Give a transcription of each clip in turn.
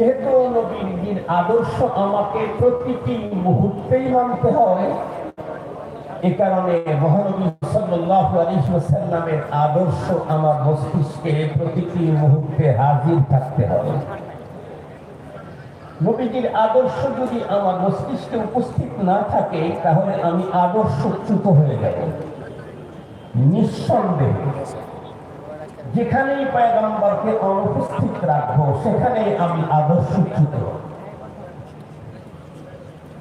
যেহেতু নবীর আদর্শ আমাকে প্রতিটি মুহূর্তেই মানতে হয়, এ কারণে মহানবী সাল্লাল্লাহু আলাইহি আদর্শ আমার মস্তিষ্কে প্রতিটি মুহূর্তে হাজির থাকতে হবে নবীজির আদর্শ যদি আমার মস্তিষ্কে উপস্থিত না থাকে, তাহলে আমি আদর্শচ্যুত হয়ে যাব। নিঃসন্দেহে। যেখানেই পয়গম্বরকে অনুপস্থিত রাখব, সেখানেই আমি আদর্শচ্যুত।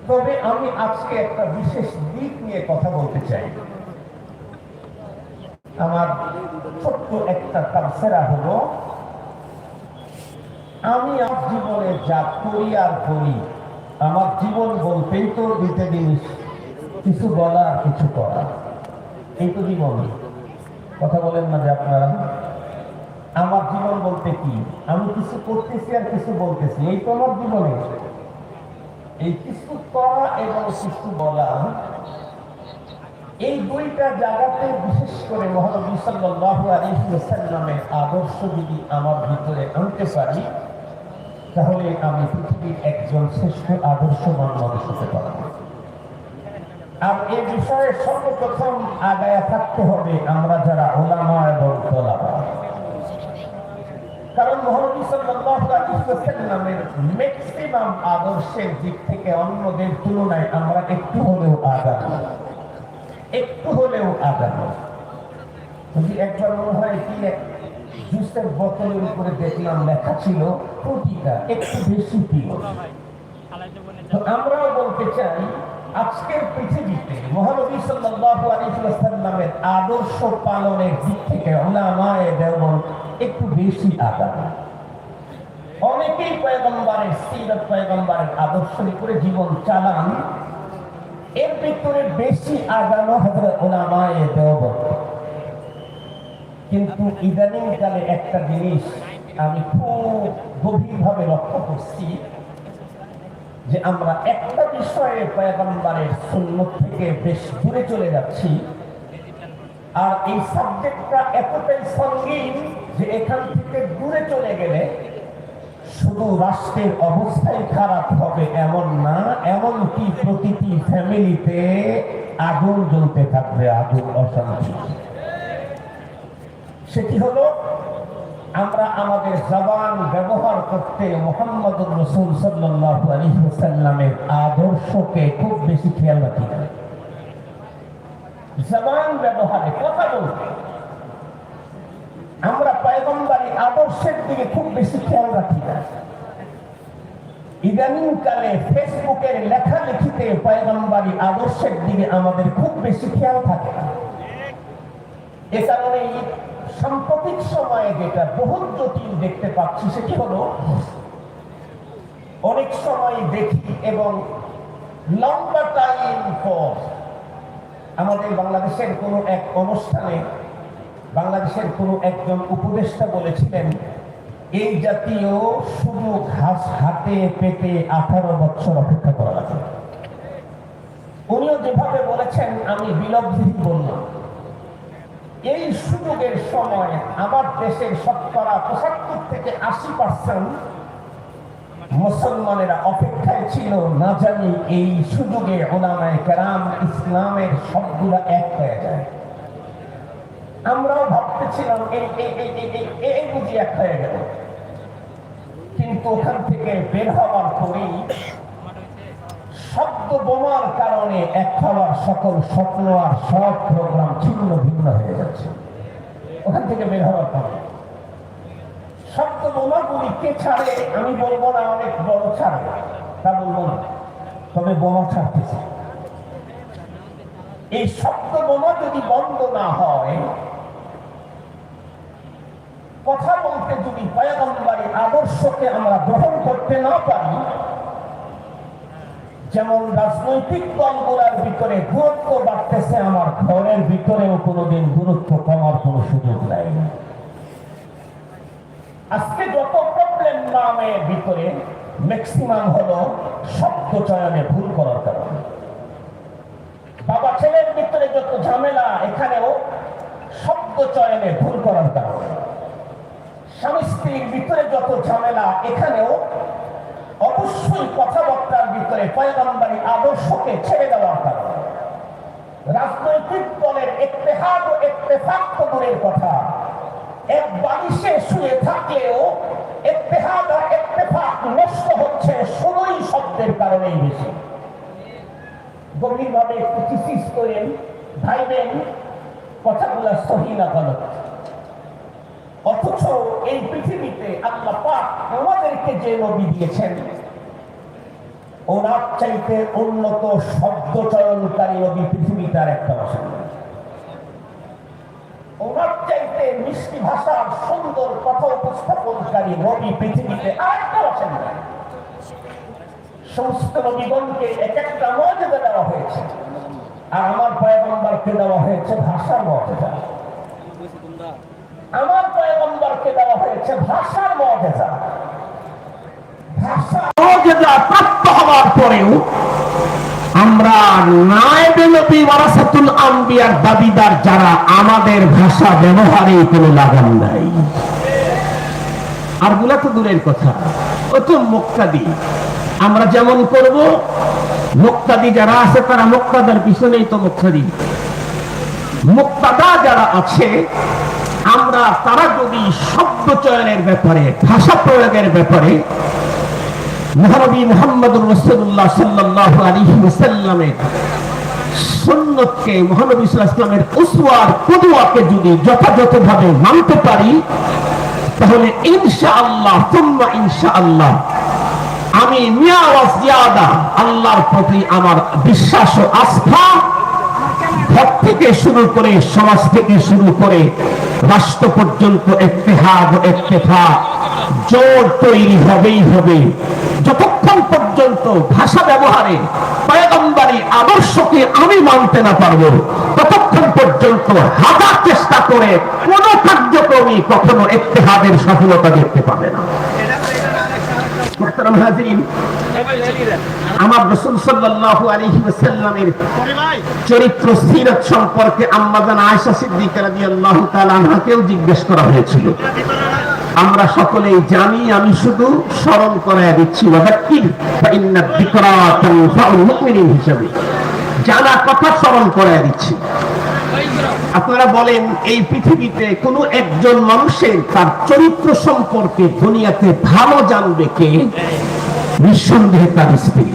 তবে আমি আজকে একটা বিশেষ দিক নিয়ে কথা বলতে চাই। আমার ছোট্ট একটা তাবসেরা হলো, আমি আমার জীবনে যা করি আর করি আমার জীবন বলতেই তো দিতে জিনিস কিছু বলা আর কিছু করা এই তো জীবন কথা বলেন না যে আপনারা। আমার জীবন বলতে কি? আমি কিছু করতেছি আর কিছু বলতেছি। এই তো আমার জীবনে। এই কিছু করা এবং কিছু বলা। এই দুইটা জায়গাতে বিশেষ করে মহানবী আদর্শ যদি আমার ভিতরে আনতে পারি, তাহলে আমি পৃথিবীর একজন শ্রেষ্ঠ আদর্শবান মানুষ হতে পারব। আর এ বিষয়ে সর্বপ্রথম আগায়া থাকতে হবে আমরা যারা ওলামা এবং তোলামা কারণ মহানবী সাল্লাল্লাহু আলাইহি ওয়াসাল্লামের ম্যাক্সিমাম আদর্শের দিক থেকে অন্যদের তুলনায় আমরা একটু হলেও আগানো একটু হলেও আগানো যদি একবার মনে হয় কি জুসের বোতলের উপরে দেখলাম লেখা ছিল, প্রতিটা একটু বেশি পিও তো আমরাও বলতে চাই, আজকের পৃথিবীতে মহানবী সাল্লাল্লাহু আলাইহি ওয়াসাল্লামের আদর্শ পালনের দিক থেকে ওলামায়ে দেওবন্দ একটু বেশি আগানো অনেকেই সিরত আদর্শ করে জীবন চালান। এর ভিতরে বেশি আগানো ওলামায়ে কিন্তু ইদানিং কালে একটা জিনিস আমি খুব গভীরভাবে লক্ষ্য করছি যে আমরা একটা বিষয়ে পয়গম্বরের সুন্নত থেকে বেশ দূরে চলে যাচ্ছি। আর এই সাবজেক্টটা এতটাই সঙ্গীন যে এখান থেকে দূরে চলে গেলে শুধু রাষ্ট্রের অবস্থাই খারাপ হবে, এমন না এমনকি প্রতিটি ফ্যামিলিতে আগুন জ্বলতে থাকবে, আগুন অশান্তি। সেটি হলো, আমরা আমাদের জবান ব্যবহার করতে মোহাম্মদ রসুল সাল্লাহ আলহিসাল্লামের আদর্শকে খুব বেশি খেয়াল রাখি জবান ব্যবহারে কথা বলতে আমরা পয়গম্বারি আদর্শের দিকে খুব বেশি খেয়াল রাখি না। ইদানিং কালে ফেসবুকের লেখালেখিতে পয়গম্বারি আদর্শের দিকে আমাদের খুব বেশি খেয়াল থাকে না। এ কারণে সাম্প্রতিক সময়ে যেটা বহুত জটিল দেখতে পাচ্ছি সেটি হলো, অনেক সময় দেখি এবং লম্বা টাইম পর আমাদের বাংলাদেশের কোনো এক অনুষ্ঠানে বাংলাদেশের কোনো একজন উপদেষ্টা বলেছিলেন, এই জাতীয় শুধু ঘাস হাতে পেতে আঠারো বছর অপেক্ষা করা লাগে উনিও যেভাবে বলেছেন, আমি বিলব্ধি বললাম, এই সুযোগের সময় আমার দেশের শতকরা পঁচাত্তর থেকে আশি পার্সেন্ট মুসলমানেরা অপেক্ষায় ছিল, না জানি এই সুযোগে ওলামায় কেরাম ইসলামের সবগুলা এক হয়ে যায়। আমরাও ভাবতেছিলাম, এই এই এই এই এই এই বুঝি এক হয়ে গেল। কিন্তু ওখান থেকে বের হওয়ার পরেই শব্দ বোমার কারণে এক হওয়ার সকল স্বপ্ন আর সব প্রোগ্রাম ছিন্ন ভিন্ন হয়ে যাচ্ছে। ওখান থেকে বের হওয়ার পরে শব্দ বোমাগুলি কে ছাড়ে, আমি বলব না, অনেক বড় ছাড়ে। তা বলব না, তবে বোমা ছাড়তেছে। এই শব্দ বোমা যদি বন্ধ না হয় কথা বলতে যদি পয়গম্বরী আদর্শকে আমরা গ্রহণ করতে না পারি, যেমন রাজনৈতিক দলগুলোর ভিতরে গুরুত্ব বাড়তেছে, আমার ঘরের ভিতরেও কোনোদিন গুরুত্ব কমার কোনো সুযোগ নাই। আজকে যত প্রবলেম নামে ভিতরে ম্যাক্সিমাম হলো শব্দ চয়নে ভুল করার কারণে। বাবা ছেলের ভিতরে যত ঝামেলা, এখানেও শব্দ চয়নে ভুল করার কারণে। স্বামী স্ত্রীর ভিতরে যত ঝামেলা, এখানেও অবশ্যই কথাবার্তার ভিতরে পয়গম্বরী আদর্শকে ছেড়ে দেওয়ার কারণ। রাজনৈতিক দলের ইত্তেহাদ ও তো দূরের কথা। এক বালিশে শুয়ে থাকলেও ইত্তেহাদ আর ইত্তেফাক নষ্ট হচ্ছে ষোলোই শব্দের কারণেই বেশি। গভীরভাবে একটু করেন, ভাইবেন, কথাগুলো সহি না গলত। অথচ এই পৃথিবীতে আল্লাহ পাক আমাদেরকে যে নবী দিয়েছেন, ওনার চাইতে উন্নত শব্দ চয়নকারী নবী পৃথিবীতে আর একটা না। ওনার চাইতে মিষ্টি ভাষার সুন্দর কথা উপস্থাপনকারী নবী পৃথিবীতে আর একটা সমস্ত নবীগণকে এক একটা মর্যাদা দেওয়া হয়েছে। আর আমার পয়গম্বরকে দেওয়া হয়েছে ভাষার মর্যাদা। আমার পয়গম্বরকে দেওয়া হয়েছে ভাষার মর্যাদা। যারা আমাদের ভাষা ব্যবহারে কোনো নাই। আরগুলা তো দূরের কথা। ও তো মুক্তাদি। আমরা যেমন করব, মুক্তাদি যারা আছে তারা মুক্তাদার পিছনেই তো মুক্তাদি। মুক্তাদা যারা আছে আমরা তারা যদি শব্দ চয়নের ব্যাপারে, ভাষা প্রয়োগের ব্যাপারে মহানবী মোহাম্মদুর রসুল্লাহ সাল্লাহ আলী সুন্নতকে, মহানবী ইসলামের যদি যথাযথভাবে মানতে পারি, তাহলে ইনশাআল্লাহ তুম্মা ইনশাআল্লাহ, আমি মিয়া আল্লাহর প্রতি আমার বিশ্বাস ও আস্থা ঘর থেকে শুরু করে, সমাজ থেকে শুরু করে, রাষ্ট্র পর্যন্ত ইত্তেহাদ ইত্তেফাক জোর তৈরি হবেই হবে। যতক্ষণ পর্যন্ত ভাষা ব্যবহারে পয়গম্বরী আদর্শকে আমি মানতে না পারব, ততক্ষণ পর্যন্ত হাজার চেষ্টা করে কোন কার্যক্রমী কখনো ইত্তেহাদের সফলতা দেখতে পাবে না। আমার রসুল সাল্লাল্লাহু আলাইহি ওয়াসাল্লামের চরিত্র সিরত সম্পর্কে আম্মাজান আয়েশা সিদ্দিকা রাদিয়াল্লাহু তাআলা আনহাকেও জিজ্ঞেস করা হয়েছিল। আমরা সকলেই জানি, আমি শুধু স্মরণ করায় দিচ্ছি হিসাবে। জানা কথা স্মরণ করায় দিচ্ছি। আপনারা বলেন, এই পৃথিবীতে কোনো একজন মানুষের তার চরিত্র সম্পর্কে দুনিয়াতে ভালো জানবে কে? নিঃসন্দেহে তার স্ত্রী।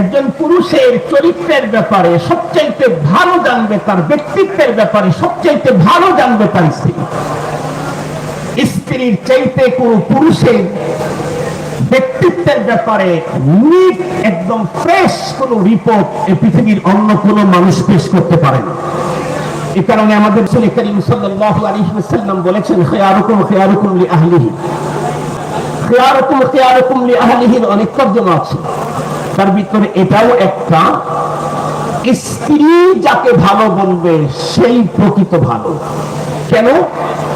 একজন পুরুষের চরিত্রের ব্যাপারে সবচাইতে ভালো জানবে তার ব্যক্তিত্বের ব্যাপারে সবচাইতে ভালো জানবে তার স্ত্রী। স্ত্রীর চাইতে কোন পুরুষের ব্যক্তিত্বের ব্যাপারে একদম ফ্রেশ কোন রিপোর্ট এই পৃথিবীর অন্য কোন মানুষ পেশ করতে পারে না। এ কারণে আমাদের করিম বলেছেন লি আহলিহি লি আহলিহির অনেক তর্জমা আছে। তার ভিতরে এটাও একটা, স্ত্রী যাকে ভালো বলবে সেই প্রকৃত ভালো। কেন?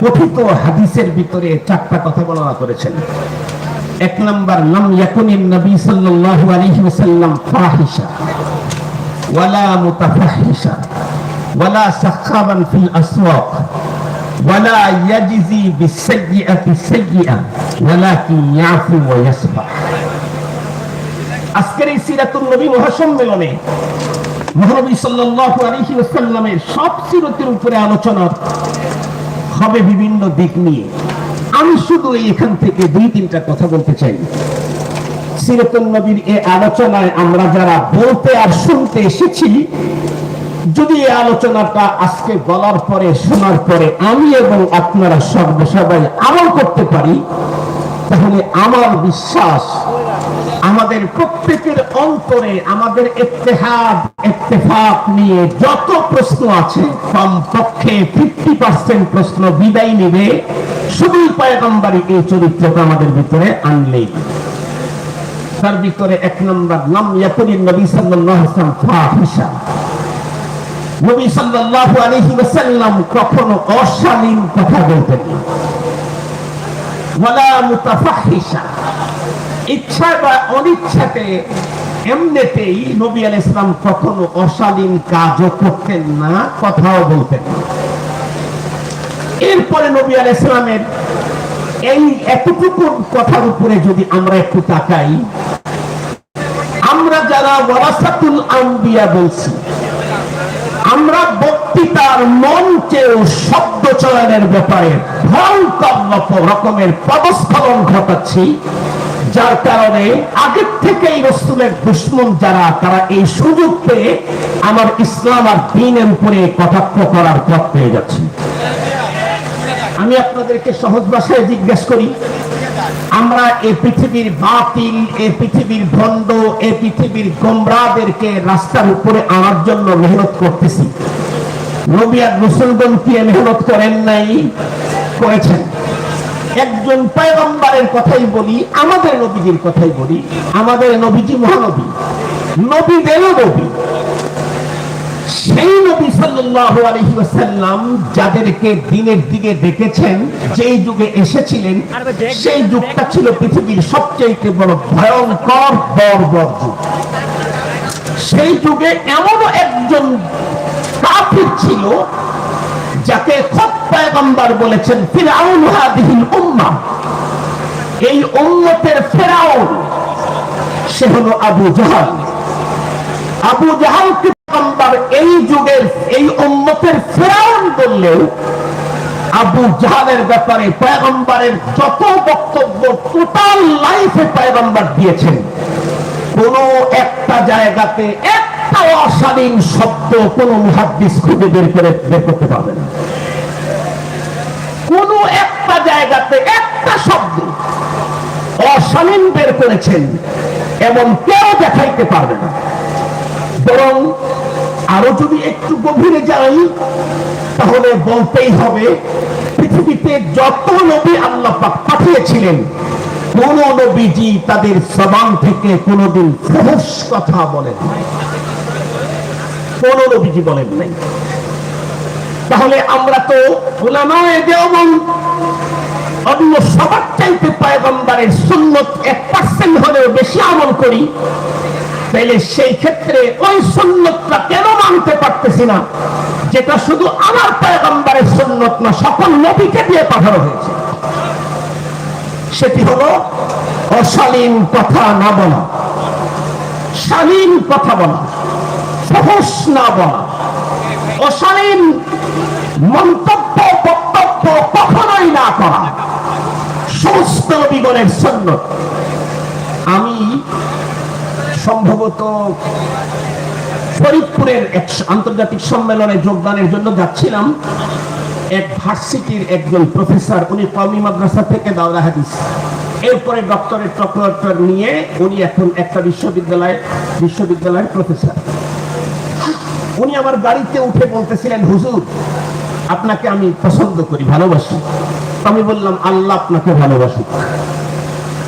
কথিত হাদিসের ভিতরে চারটা কথা বর্ণনা করেছেন এক নাম্বার লাম ইয়াকুনিন নবী সাল্লাল্লাহু আলাইহি ওয়াসাল্লাম ফাহিশা ওয়ালা মুতাফাহিশা ওয়ালা সাখাবান ফিল আসওয়াক ولا يجزي بالسيئة سيئة ولكن يعفو ويصفح আজকের এই সিরাতুল নবী মহাসম্মেলনে মহানবী সাল্লাল্লাহু আলাইহি ওয়াসাল্লামের সব সিরতের উপরে আলোচনা হবে বিভিন্ন দিক নিয়ে। আমি শুধু এখান থেকে দুই, তিনটা কথা বলতে চাই। সিরাতুল নবীর এই আলোচনায় আমরা যারা বলতে আর শুনতে এসেছি, যদি এই আলোচনাটা আজকে বলার পরে, শোনার পরে আমি এবং আপনারা সর্ব সবাই আমল করতে পারি, তাহলে আমার বিশ্বাস আমাদের প্রত্যেকের অন্তরে আমাদের নিয়ে যত প্রশ্ন আছে, কমপক্ষে ফিফটি পার্সেন্ট প্রশ্ন বিদায় নেবে। শুধুই পয়গম্বরী এই চরিত্রটা আমাদের ভিতরে আনলেই। তার ভিতরে এক নম্বর নাম ইয়াকুনি নবী সাল্লাল্লাহু আলাইহি নবী সাল্লাল্লাহু আলাইহি ওয়াসাল্লাম কখনো অশালীন কথা বলতেন না। ওয়ালা মুতাফাহিশা। ইচ্ছা বা অনিচ্ছাতে এমনিতেই নবী আলাইহিস সালাম কখনো অশালীন কাজও করতেন না, কথাও বলতেন এরপরে নবী আলাইহিস সালামের এই এতটুকু কথার উপরে যদি আমরা একটু তাকাই, আমরা যারা ওয়ারাসাতুল আম্বিয়া বলছি, আমরা বক্তৃতার মঞ্চে শব্দ চয়নের ব্যাপারে ভয়ঙ্কর রকমের পদস্খলন ঘটাচ্ছি। যার কারণে আগের থেকেই রসুলের দুশ্মন যারা, তারা এই সুযোগ পেয়ে আমার ইসলাম আর দিনের উপরে কটাক্ষ করার পথ পেয়ে যাচ্ছে। আমি আপনাদেরকে সহজ ভাষায় জিজ্ঞেস করি, আমরা এই পৃথিবীর বাতিল, এই পৃথিবীর ভণ্ড, এই পৃথিবীর গোমরাদেরকে রাস্তার উপরে আনার জন্য মেহনত করতেছি। নবী আর মুসলমান কি মেহনত করেন নাই, করেছেন। একজন পয়গম্বরের কথাই বলি, আমাদের নবীজির কথাই বলি, আমাদের নবীজি মহানবী নবীদেরও নবী। সেই নবী সাল্লাল্লাহু আলাইহি ওয়াসাল্লাম যাদেরকে দিনের দিকে দেখেছেন, যেই যুগে এসেছিলেন, সেই যুগটা ছিল পৃথিবীর সবচেয়ে বড় ভয়ঙ্কর, বর্বর যুগ। সেই যুগে এমনও একজন কাফির ছিল যাকে খত পয়গম্বর বলেছেন, ফিরাউন হাদিহিল উম্মাহ এই উম্মতের ফেরাউন, সে হলো আবু জাহাল। আবু জাহালকে পয়গম্বর? এই যুগের, এই উম্মতের ফেরাউন বললেও আবু জাহালের ব্যাপারে পয়গম্বরের যত বক্তব্য টোটাল লাইফে পয়গম্বর দিয়েছেন। কোন একটা জায়গাতে একটা অশালীন শব্দ কোন মুহাদ্দিস খুঁজে বের করে বের করতে পারবে না। কোন একটা জায়গাতে একটা শব্দ অশালীন বের করেছেন এবং কেউ দেখাইতে পারবে না। বরং আরও যদি একটু গভীরে যাই, তাহলে বলতেই হবে, পৃথিবীতে যত নবী আল্লাহ পাঠিয়েছিলেন, কোন নবীজি তাদের জবান থেকে কোনদিন ফহস কথা বলেন নাই। কোন নবীজি বলেন নাই। তাহলে আমরা তো অন্য সবার চাইতে পয়গম্বরের সুন্নত এক পার্সেন্ট হলেও বেশি আমল করি সেই ক্ষেত্রে ওই সুন্নতটা কেন মানতে পারতেছি না? যেটা শুধু আমার পয়গম্বরের সুন্নত না, সকল নবীকে দিয়ে পাঠানো হয়েছে। সেটি হলো অশালীন কথা না বলা। শালীন কথা বলা। সহস না বলা অশালীন মন্তব্য, বক্তব্য কখনোই না করা। সমস্ত নবীগণের সুন্নত আমি সম্ভবত ফরিদপুরের এক আন্তর্জাতিক সম্মেলনে যোগদানের জন্য যাচ্ছিলাম। এক ভার্সিটির একজন প্রফেসর, উনি কমি মাদ্রাসা থেকে দাওরা হাদিস। এরপরে ডক্টরেট ডক্টরেট নিয়ে উনি এখন একটা বিশ্ববিদ্যালয় বিশ্ববিদ্যালয়ের প্রফেসর। উনি আমার গাড়িতে উঠে বলতেছিলেন, হুজুর, আপনাকে আমি পছন্দ করি, ভালোবাসি। আমি বললাম, আল্লাহ আপনাকে ভালোবাসুক।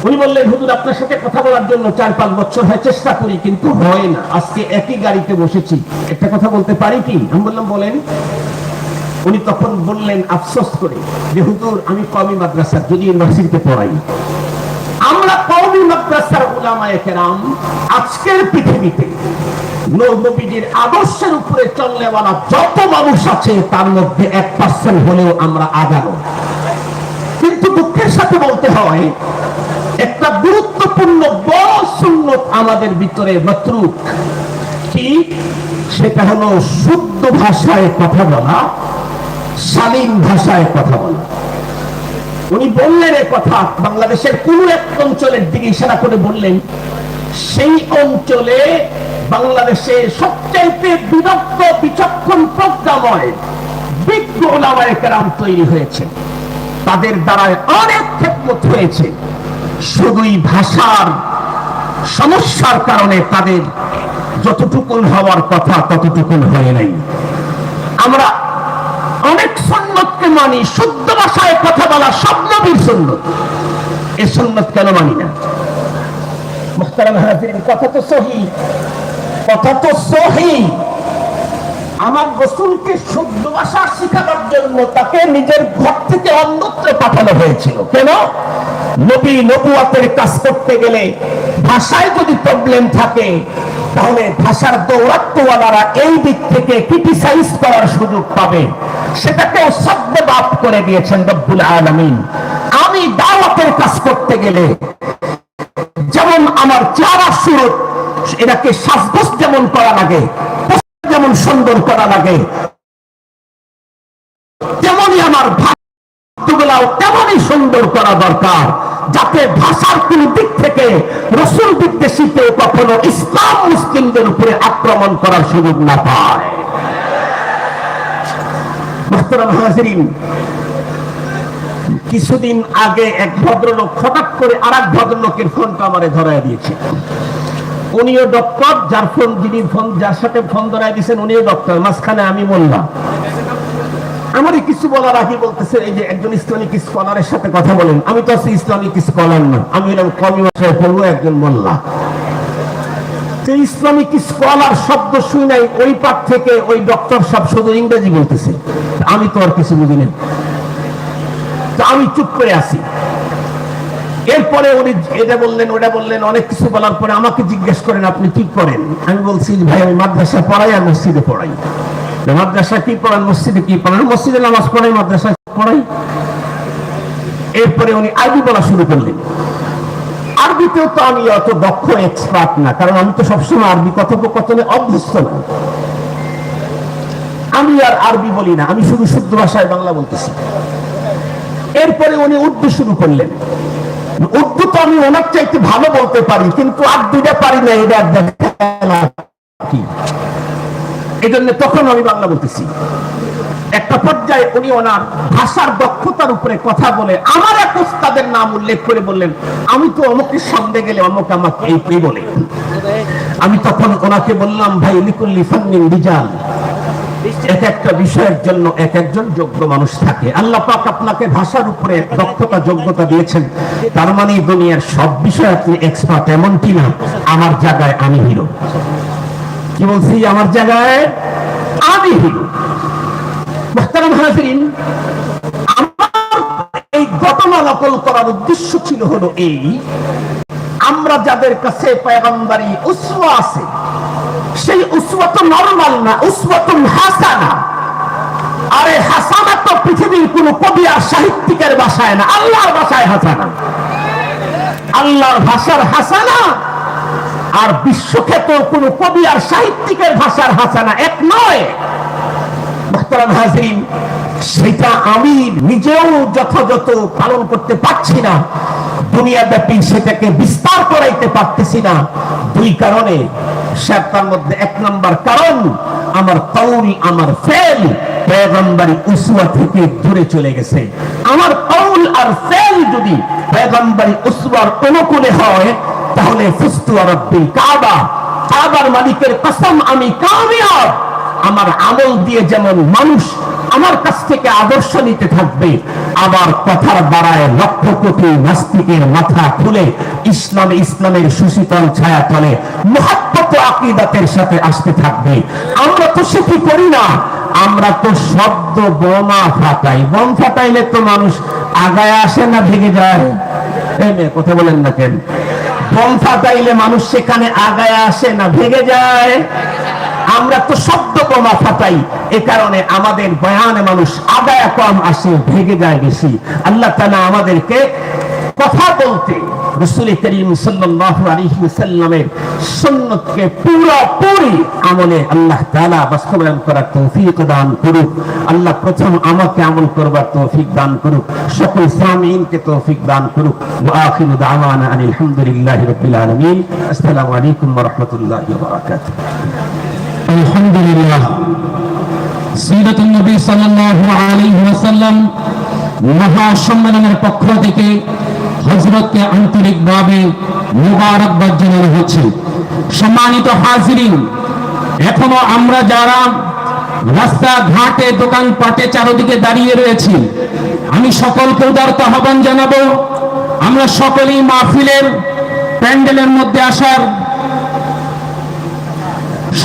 উনি বললেন, হুজুর, আপনার সাথে কথা বলার জন্য চার পাঁচ বছর হয়, চেষ্টা করি, কিন্তু হয় না। আজকে একই গাড়িতে বসেছি। একটা কথা বলতে পারি কি? আমি বললাম, বলেন। উনি তখন বললেন, আফসোস করে যে, হুজুর, আমি কমি মাদ্রাসার, যদি ইউনিভার্সিটিতে পড়াই। আজকের পৃথিবীতে নবীজির আদর্শের উপরে চললেওয়ালা যত মানুষ আছে, তার মধ্যে এক পার্সেন্ট হলেও আমরা আগানো। কিন্তু দুঃখের সাথে বলতে হয়, একটা গুরুত্বপূর্ণ বড় সুন্নত আমাদের ভিতরে মাতরুক কি? সেটা হলো শুদ্ধ ভাষায় কথা বলা, শালীন ভাষায় কথা বলা। উনি বললেন এ কথা, বাংলাদেশের কোন এক অঞ্চলের দিকে ইশারা করে বললেন, সেই অঞ্চলে বাংলাদেশে সবচাইতে বিভক্ত, বিচক্ষণ প্রজ্ঞাময়, বিজ্ঞ তৈরি হয়েছে। তাদের দ্বারায় অনেক খেদমত হয়েছে। শুধুই ভাষার সমস্যার কারণে তাদের যতটুকুন হওয়ার কথা ততটুকুন হয়ে নাই। আমরা অনেক সন্ন্যত মানি শুদ্ধ ভাষায় কথা বলা সব নবীর সুন্নত। এই সুন্নত কেন মানি না? কথা তো সহি। কথা তো সহি। আমার রসুলকে শুদ্ধ ভাষা শিখাবার জন্য তাকে নিজের ঘর থেকে অন্যত্র পাঠানো হয়েছিল। কেন? নবী নবুয়াতের কাজ করতে গেলে ভাষায় যদি প্রবলেম থাকে তাহলে ভাষার দৌরাত্মওয়ালারা এই দিক থেকে ক্রিটিসাইজ করার সুযোগ পাবে। সেটাকেও সদ্যবাদ করে দিয়েছেন রব্বুল আলমিন। আমি দাওয়াতের কাজ করতে গেলে যেমন আমার চেহারা সুরত, এটাকে সাজগোজ যেমন করা লাগে যেমন সুন্দর করা লাগে, তেমনই আমার ভাষাগুলাও তেমনই সুন্দর করা দরকার, যাতে ভাষার কোন দিক থেকে রসুল বিদ্বেষীতে কখনো ইসলাম মুসলিমদের উপরে আক্রমণ করার সুযোগ না পায়। কিছুদিন আগে এক ভদ্রলোক হঠাৎ করে আর এক ভদ্রলোকের ফোনটা আমারে দিয়েছে। উনিও ডক্টর, যার ফোন, যিনি ফোন, যার সাথে ফোন ধরায় দিয়েছেন, উনিও ডক্টর, মাঝখানে আমি বললাম আমারই কিছু বলার আগে বলতেছে এই যে একজন ইসলামিক স্কলারের সাথে কথা বলেন। আমি তো আছি ইসলামিক স্কলার না। আমি হলাম কমি ভাষায় পড়ব একজন মোল্লা। তো ইসলামিক স্কলার শব্দ শুই নাই ওই পাঠ থেকে ওই ডক্টর সব শুধু ইংরেজি বলতেছে। আমি তো আর কিছু বুঝি না তো আমি চুপ করে আছি। এরপরে উনি এটা বললেন ওটা বললেন অনেক কিছু বলার পরে আমাকে জিজ্ঞেস করেন আপনি কি করেন? আমি বলছি যে, ভাই আমি মাদ্রাসা পড়াই আর মসজিদে পড়াই। মাদ্রাসা কি পড়ান, মসজিদে কি পড়ান? মসজিদে নামাজ পড়াই মাদ্রাসা পড়াই। এরপরে উনি আরবি বলা শুরু করলেন। আরবিতেও তো আমি অত দক্ষ এক্সপার্ট না, কারণ আমি তো সবসময় আরবি কথোপকথনে অভ্যস্ত না। আমি আর আরবি বলি না, আমি শুধু শুদ্ধ ভাষায় বাংলা বলতেছি। এরপরে উনি উর্দু শুরু করলেন। উর্দু তো আমি ওনার চাইতে ভালো বলতে পারি, কিন্তু আর দুইটা পারি না, এটা দেখা কি এই জন্য তখন আমি বাংলা বলতেছি। একটা পর্যায়ে উনি ওনার ভাষার দক্ষতার উপরে কথা বলে আমার এক উস্তাদের নাম উল্লেখ করে বললেন, আমি তো অমুকের সামনে গেলে অমুক আমাকে এই এই বলে? আমি তখন ওনাকে বললাম, ভাই, লিকুল্লি ফান্নিন রিজাল। এক একটা বিষয়ের জন্য এক একজন যোগ্য মানুষ থাকে। আল্লাহ পাক আপনাকে ভাষার উপরে দক্ষতা, যোগ্যতা দিয়েছেন। তার মানে দুনিয়ার সব বিষয়ে আপনি এক্সপার্ট এমনটি না, আমার জায়গায় আমি হিরো কি বলছি, আমার জায়গায় হলো এই, আমরা যাদের কাছে পয়গম্বরী উসওয়া আছে, সেই উসওয়া তো নরমাল না, উসওয়া তো হাসানা। আরে হাসানা তো পৃথিবীর কোন কবি আর সাহিত্যিকের ভাষায় না, আল্লাহর ভাষায় হাসানা। আল্লাহর ভাষার হাসানা আর বিশ্বখ্যাত কোন কবি আর সাহিত্যিকের ভাষার হাসানা এক নয়। সেটা আমি নিজেও যথাযথ পালন করতে পারছি না। দুনিয়া ব্যাপী সেটাকে বিস্তার করাইতে পারতেছি না। দুই কারণে তার মধ্যে এক নম্বর কারণ, আমার কৌল, আমার ফেল পেগম্বরী উসুয়া থেকে দূরে চলে গেছে। আমার কৌল আর ফেল যদি পেগম্বরী উসুয়ার অনুকূলে হয় তাহলে কাবার মালিকের কসম, আমি কামিয়াব। আমার আমল দিয়ে যেমন মানুষ আমার কাছ থেকে আদর্শ নিতে থাকবে আমার কথার দ্বারায় লক্ষ কোটি নাস্তিকের মাথা খুলে ইসলাম, ইসলামের সুশীতল ছায়া তলে মহাত্মত আকিদাতের সাথে আসতে থাকবে। আমরা তো সেটি করি না, আমরা তো শব্দ বোমা ফাটাই। বোম ফাটাইলে তো মানুষ আগায় আসে না, ভেঙে যায়। কথা বলেন না কেন? বোম ফাটাইলে মানুষ সেখানে আগায় আসে না, ভেঙে যায়। আমরা তো শব্দ বোমা ফাটাই, এ কারণে আমাদের বয়ানে মানুষ আদায় কম আসে, ভেঙে যায় বেশি। আল্লাহ তালা আমাদেরকে কথা বলতে রসুল করিম সাল্লাল্লাহু আলাইহি ওয়াসাল্লামের সুন্নতকে পুরোপুরি আমলে আল্লাহ তাআলা বাস্তবায়ন করার তৌফিক দান করুক। আল্লাহ প্রথম আমাকে আমল করবার তৌফিক দান করুক। সকল সামিনকে তৌফিক দান করুক। ওয়া আখিরু দাওয়ানা আনিল হামদুলিল্লাহি রাব্বিল আলামিন। আসসালামু আলাইকুম ওয়া রাহমাতুল্লাহি ওয়া বারাকাতুহু। আলহামদুলিল্লাহ। সিরাতুন নবী সাল্লাল্লাহু আলাইহি ওয়াসাল্লাম মহাসম্মেলনের পক্ষ থেকে হযরতকে আন্তরিকভাবে মোবারকবাদ জানানো হচ্ছে। সম্মানিত হাজিরিন, এখনও আমরা যারা রাস্তা ঘাটে দোকান পাটে চারদিকে দাঁড়িয়ে রয়েছি, আমি সকলকে উদারত আহ্বান জানাব। আমরা সকলেই মাহফিলের প্যান্ডেলের মধ্যে আসার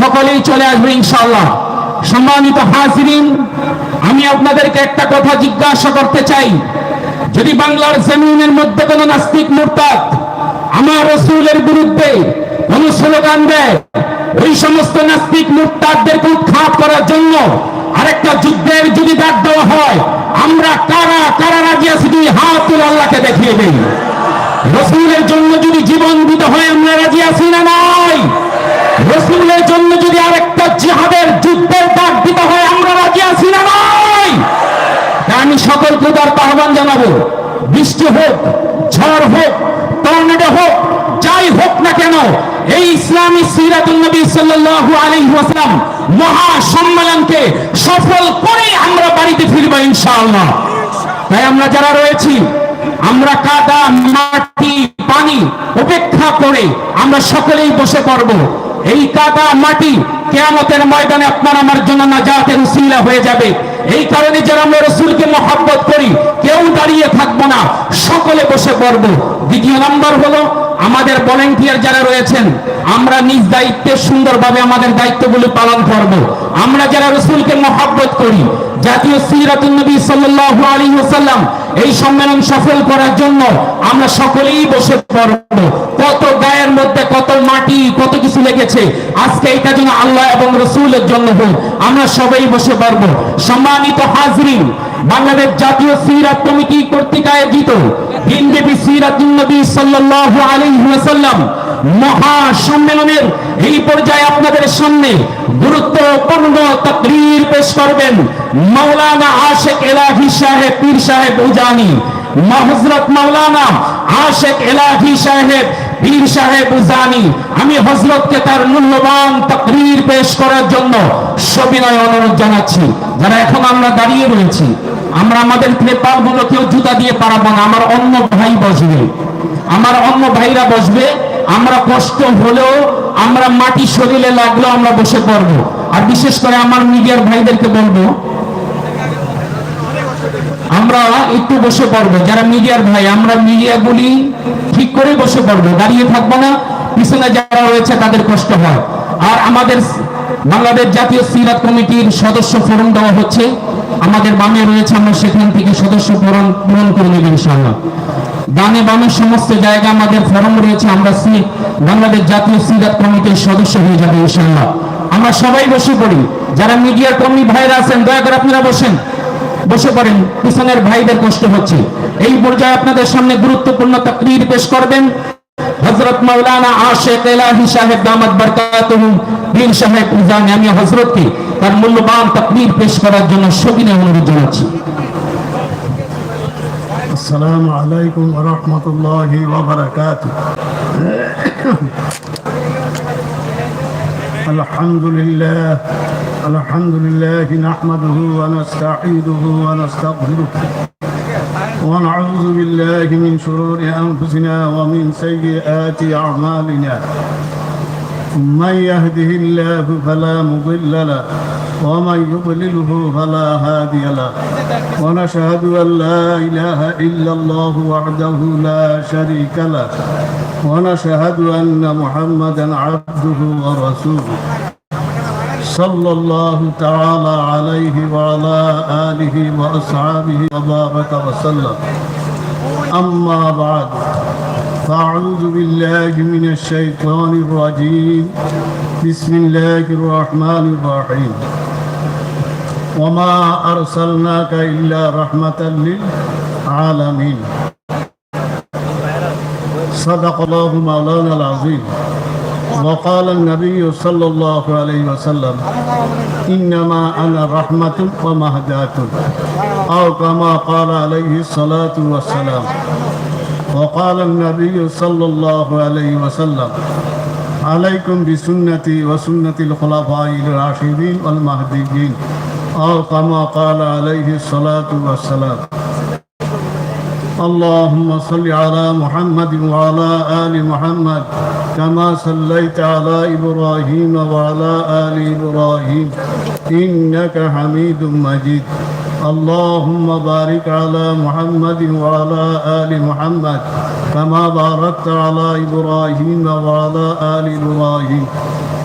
সকলেই চলে আসবে ইনশাআল্লাহ। সম্মানিত হাজিরিন, আমি আপনাদেরকে একটা কথা জিজ্ঞাসা করতে চাই। যদি বাংলার জমিনের মধ্যে কোনো নাস্তিক মুরতাদ আমার রসুলের বিরুদ্ধে কোন স্লোগান দেয়, ওই সমস্ত নাস্তিক মুরতাদদেরকে উৎখাত করার জন্য আরেকটা যুদ্ধের যদি ডাক দেওয়া হয়, আমরা কারা কারা রাজি আছি দুই হাত তুলে আল্লাহকে দেখিয়ে দেই। রসুলের জন্য যদি জীবন দিতে হয়, আমরা রাজি আছি না নাই? রসুলের জন্য যদি আরেকটা জিহাদের যুদ্ধের ডাক দিতে হয়, আমরা রাজি আছি না তাই আমি সকল উদার আহ্বান জানাব। বৃষ্টি হোক, ঝড় হোক, টর্নেডো হোক, যাই হোক না কেন, এই ইসলামী সিরাতুল নবী সাল্লাল্লাহু আলাইহি ওয়াসাল্লাম মহা সম্মেলনকে সফল করে আমরা বাড়িতে ফিরব ইনশাআল্লাহ। তাই আমরা যারা রয়েছি, আমরা কাদা, মাটি, পানি উপেক্ষা করে আমরা সকলেই বসে পড়ব। এই কাদা, মাটি কেয়ামতের ময়দানে আপনার আমার জন্য না নাজাতের উসিলা হয়ে যাবে। এই কারণে যারা আমরা রসুলকে মহাব্বত করি, কেউ দাঁড়িয়ে থাকব না, সকলে বসে পড়ব। দ্বিতীয় নম্বর হলো, আমাদের ভলেন্টিয়ার যারা রয়েছেন, আমরা নিজ দায়িত্বে সুন্দরভাবে আমাদের দায়িত্বগুলো পালন করব। আমরা যারা রসুলকে মহাব্বত করি, জাতীয় সিরাতুল নবী সাল্লাল্লাহু আলাইহি ওয়াসাল্লাম এই সম্মেলন সফল করার জন্য আমরা সকলেই বসে পড়ব। কত গায়ের মধ্যে কত মাটি, কত কিছু লেগেছে। আজকে এটা যেন আল্লাহ এবং রসুলের জন্য হোক, আমরা সবাই বসে পড়ব। সম্মানিত হাজরিন, বাংলাদেশ জাতীয় সিরাত কমিটি কর্তৃক আয়োজিত হিন্দেবী সিরাতুল নবী সাল্লাল্লাহু আলাইহি ওয়াসাল্লাম মহা সম্মেলনের এই পর্যায়ে আপনাদের সামনে গুরুত্বপূর্ণ তাকরীর পেশ করবেন মাওলানা আশেক এলাহি সাহেব, পীর সাহেব উজানি হযরত মাওলানা আশেক এলাহি সাহেব, পীর সাহেব উজানি। আমি হযরতকে তার মূল্যবান তাকরীর পেশ করার জন্য সবিনয় অনুরোধ জানাচ্ছি। যারা এখন আমরা দাঁড়িয়ে রয়েছি, আমরা আমাদেরগুলো কেউ জুতা দিয়ে পারাবো না, আমার অন্য ভাই বসবে। আমার অন্য ভাইরা বসবে আমরা কষ্ট হলেও আমরা মাটি শরীরে লাগলেও আমরা বসে পড়ব। আর বিশেষ করে আমার মিডিয়ার ভাইদেরকে বলব, আমরা একটু বসে পড়ব। যারা মিডিয়ার ভাই, আমরা মিডিয়াগুলি ঠিক করে বসে পড়ব। দাঁড়িয়ে থাকব না, পিছনে যারা রয়েছে তাদের কষ্ট হয়। আর আমাদের বাংলাদেশ জাতীয় সিরাত কমিটির সদস্য ফোরাম দেওয়া হচ্ছে। আমাদের বামে রয়েছে, আমরা সেখান থেকে সদস্য ফোরাম পূরণ করে নেব ইনশাআল্লাহ। ডানে বামে সমস্ত জায়গা আমাদের ফোরাম রয়েছে, আমরা সি বাংলাদেশ জাতীয় সিরাত কমিটির সদস্য হয়ে যাবে ইনশাআল্লাহ। আমরা সবাই বসে পড়ি। যারা মিডিয়ার কর্মী ভাইরা আছেন, দয়া করে আপনারা বসেন। বসে পড়েন, পিছনের ভাইদের কষ্ট হচ্ছে। এই পর্যায়ে আপনাদের সামনে গুরুত্বপূর্ণ তাকরীর পেশ করবেন। হযরত মাওলানা আশেক এলাহি সাহেব দামাত বরকাতুহু, পীর সাহেব উজানি আমি হযরতকে তার মূল্যবান তাকরীর পেশ করার জন্য সবিনয় অনুরোধ জানাচ্ছি। السلام عليكم ورحمة الله وبركاته. الحمد لله الحمد لله نحمده ونستعيده ونستغفره. ونعوذ بالله من شرور أنفسنا ومن سيئات أعمالنا. من يهده الله فلا مضل له ومن يضلله فلا هادي له. ونشهد أن لا إله إلا الله وحده لا شريك له. ونشهد أن محمدا عبده ورسوله. صلى الله تعالى عليه وعلى آله وأصحابه وبارك وسلم. أما بعد فأعوذ بالله من الشيطان الرجيم. بسم الله الرحمن الرحيم. وما أرسلناك إلا رحمة للعالمين صدق الله مولانا العظيم وقال النبي صلى الله عليه وسلم إنما أنا رحمة ومهداة أو كما قال عليه الصلاة والسلام وقال النبي صلى الله عليه وسلم عليكم بسنتي وسنة الخلفاء الراشدين والمهديين أو كما قال عليه الصلاة والسلام. اللهم صل على محمد وعلى آل محمد كما صليت على إبراهيم وعلى آل إبراهيم إنك حميد مجيد. اللهم بارك على محمد وعلى آل محمد كما باركت على إبراهيم وعلى آل إبراهيم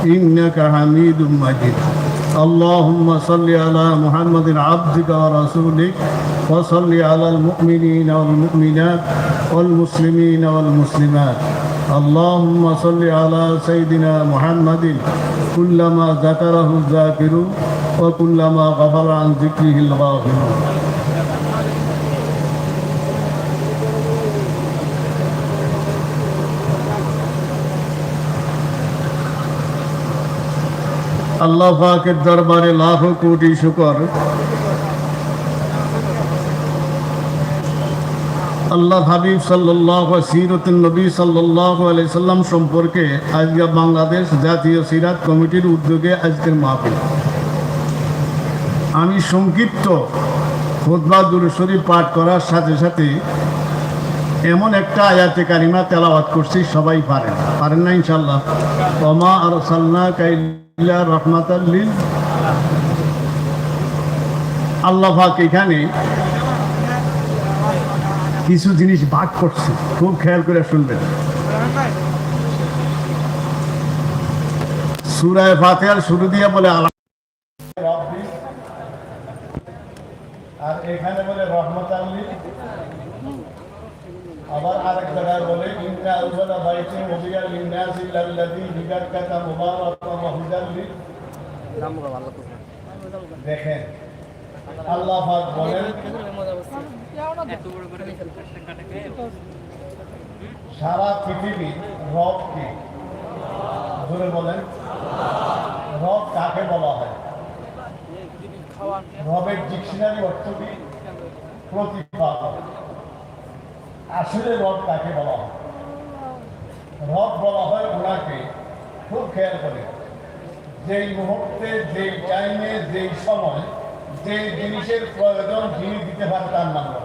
إنك حميد مجيد. اللهم صل على محمد عبدك ورسولك وصل على المؤمنين والمؤمنات والمسلمين والمسلمات اللهم صل على سيدنا محمد كلما ذكره الذاكرون وكلما غفل عن ذكره الغافلون আল্লাহ পাকের দরবারে লাখো কোটি শুকর। আল্লাহ হাবিব সাল্লাহ সিরতুল নবী সাল্লাহ সাল্লাম সম্পর্কে আজকে বাংলাদেশ জাতীয় সিরাত কমিটির উদ্যোগে আজকের মাহফিল। আমি সংক্ষিপ্ত খুতবা দুরুশরী পাঠ করার সাথে সাথে এমন একটা আয়াতে কারিমা তেলাওয়াত করছি, সবাই পারেন। পারেন না ইনশাল্লাহ ওমা আর সাল্লা কাইল্লা এখানে কিছু জিনিস ভাগ করছে। খুব খেয়াল করে শুনবেন। সুরায় ফাতেহার শুরু দিয়ে বলে, আল্লাহ আর এখানে বলে রহমত আল্লি আবার আরেক জায়গায় বলে, ইন্না আউয়ালা বাইতিন উযিয়া লিন-নাসি আল্লাযী বিবারকাতা মুবারাকান ওয়া হুদাল লিল দেখেন, আল্লাহ পাক বলেন, সারা পৃথিবী রব কি? জোরে বলেন, রব কাকে বলা হয়? রবের ডিকশনারি অর্থ কি? প্রতিপালক। আসলে রব তাকে বলা হয়? রব বলা হয় ওনাকে। খুব খেয়াল করে। যেই মুহূর্তে, যেই টাইমে যেই সময় যে জিনিসের প্রয়োজন যিনি দিতে পারে তার নাম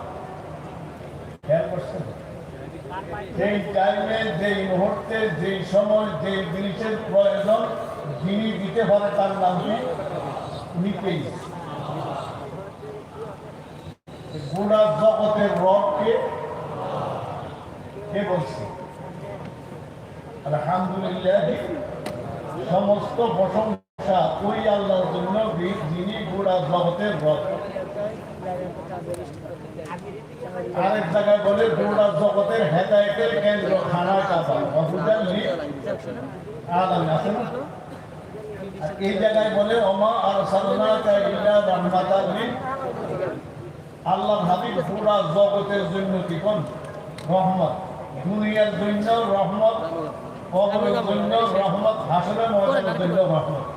খেয়াল করছেন? যেই টাইমে যেই মুহূর্তে, যেই সময়, যেই জিনিসের প্রয়োজন যিনি দিতে পারে তার নাম পেয়ে গোড়া জগতের রবকে কে আলহামদুলিল্লাহ, সমস্ত প্রশংসা ওই আল্লাহর জন্য, যিনি গোড়া জগতের আরেক জায়গায় বলে, গোড়া জগতের হেদায়তের কেন্দ্র, খানা কাবা। আছে না? এই জায়গায় বলে, ওমা আর আল্লাহ হাবিব পুরা জগতের জন্য কি কোন? রহমত। দুনিয়ার জন্য রহমত কবরের জন্য রহমত হাসরের ময়দানের জন্য রহমত।